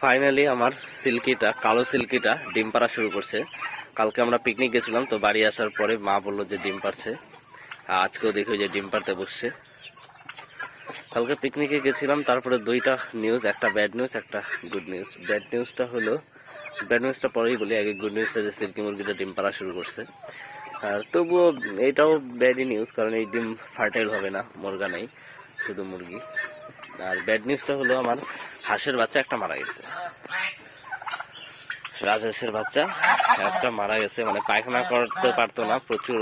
Finally আমার সিল্কিটা, কালো সিল্কিটা ডিম পাড়া শুরু করছে। কালকে আমরা পিকনিক গেছিলাম, তো বাড়ি আসার পরে মা বলল যে ডিম আর আজকেও দেখি যে ডিম পারতে বসছে। কালকে পিকনিকে গেছিলাম, তারপরে দুইটা নিউজ একটা ব্যাড নিউজ একটা গুড নিউজ ব্যাড নিউজটা হলো ব্যাড নিউজটা পরেই বলি, আগে গুড নিউজটা যে সিল্কি মুরগিটা ডিম পাড়া শুরু করছে। আর তবুও এটাও ব্যাডই নিউজ কারণ এই ডিম ফার্টাইল হবে না, মুরগা নেই, শুধু মুরগি। আর ব্যাড নিউজটা হলো আমার হাঁসের বাচ্চা একটা মারা গেছে। রাজহাঁসের বাচ্চা একটা মারা গেছে মানে পায়খানা করতে পারতো না, প্রচুর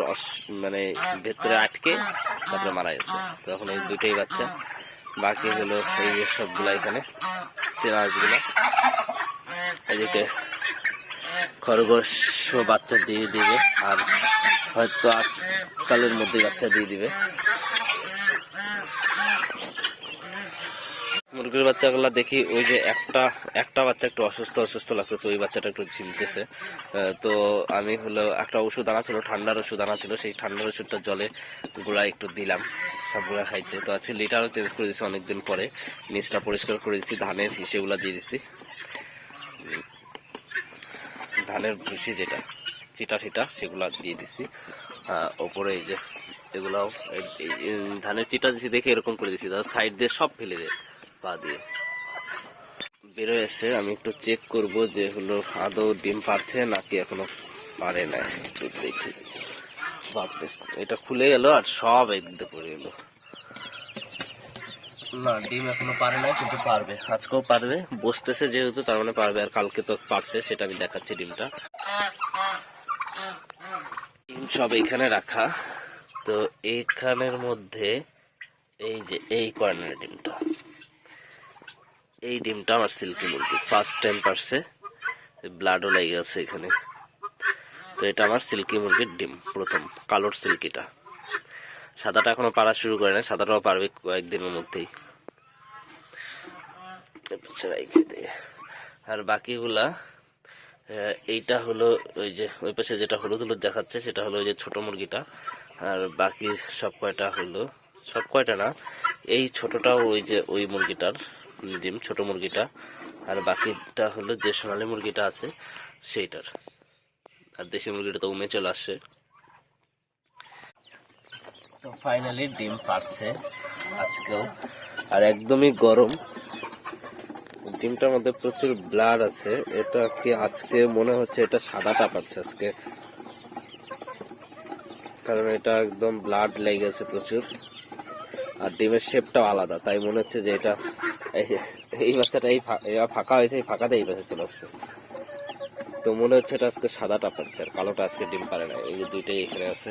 মানে ভেতরে আটকে, তারপরে মারা গেছে। তো এখন এই দুইটাই বাচ্চা, বাকি হলো এই সবগুলা এখানে হাঁসগুলো এদিকে খরগোশ বাচ্চা দিয়ে দিবে, আর হয়তো আজকালের মধ্যে বাচ্চা দিয়ে দিবে। মুরগির বাচ্চাগুলো দেখি ওই যে একটা একটা বাচ্চা একটু অসুস্থ অসুস্থ লাগতেছে, ওই বাচ্চাটা একটু ঝিমতেছে। তো আমি হলো একটা ওষুধ আনা ছিল, ঠান্ডার ওষুধ আনা ছিল, সেই ঠান্ডার ওষুধটা জলে গুঁড়া একটু দিলাম সব সবগুলা খাইছে। তো আজকে লিটারও চেঞ্জ করে দিচ্ছি অনেকদিন পরে, নিচটা পরিষ্কার করে দিচ্ছি ধানের হিসেগুলা দিয়ে দিচ্ছি ধানের ভুসি যেটা, চিটা ঠিটা, সেগুলা দিয়ে দিছি ওপরে এই যে, এগুলাও ধানের চিটা দিছি দেখে এরকম করে দিছি সাইড দিয়ে সব ফেলে দেয়। পা দিয়ে। বেরোয় এসে আমি একটু চেক করব যে হলো আদৌ ডিম পারছে নাকি এখনও পারে না একটু দেখি। এটা খুলে গেল আর সব একদিকে পড়ে গেল না, ডিম এখনও পারে না কিন্তু পারবে। আজকেও পারবে, বসতেছে যেহেতু, তার মানে পারবে। আর কালকে তো পারছে, সেটা আমি দেখাচ্ছি ডিমটা। ডিম সব এখানে রাখা। তো এইখানের মধ্যে এই যে, এই কর্নারের ডিমটা। এই ডিমটা আমার সিল্কি মুরগি। ফার্স্ট টাইম পারছে। ব্লাডও লেগে গেছে এখানে। তো এটা আমার সিল্কি মুরগির ডিম, প্রথম, কালোর সিল্কিটা। সাদাটা এখনও পারা শুরু করে না সাদাটাও পারবে কয়েকদিনের মধ্যেই। আর বাকিগুলা এইটা হলো ওই যে, ওই পাশে যেটা হলুদ হলুদ দেখাচ্ছে, সেটা হলো ওই যে ছোট মুরগিটা। আর বাকি সব কয়টা হলো, সব কয়টা না, এই ছোটটাও ওই যে, ওই মুরগিটার। ডিম, ছোট মুরগিটা। আর বাকিটা হলো যে সোনালী মুরগিটা আছে, সেইটার। আর দেশি মুরগিটা তো উমে চলে আসছে। তো ফাইনালি ডিম পাচ্ছে আজকেও। আর একদমই গরম। ডিমটার মধ্যে প্রচুর ব্লাড আছে। এটা কি আজকে মনে হচ্ছে এটা সাদাটা পাচ্ছে আজকে। কারণ এটা একদম ব্লাড লেগেছে প্রচুর। আর ডিমের শেপটাও আলাদা, তাই মনে হচ্ছে যে এটা এই- বাচ্চাটা এই ফাঁকা হয়েছে, এই ফাঁকাতে এই বাচ্চা চলে আসছে তো মনে হচ্ছে এটা আজকে সাদাটা পারছে, আর কালোটা আজকে ডিম পারে না, এই যে দুইটাই এখানে আছে।